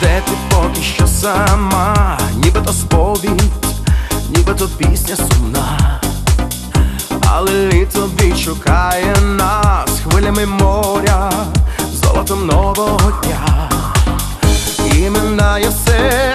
де ти поки що сама, ніби то сповідь, ніби то пісня сумна, але літо відшукає нас хвилями моря, золотом нового дня. І минає все,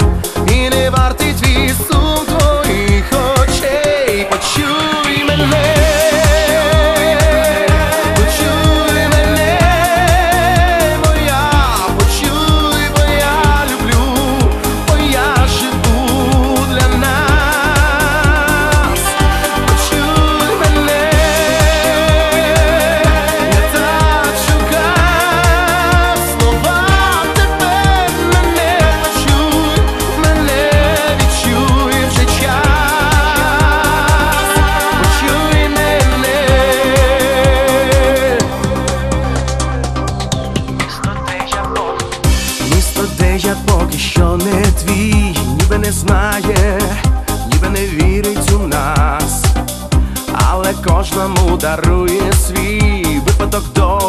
не твій, ніби не знає, ніби не вірить у нас, але кожному дарує свій випадок шанс.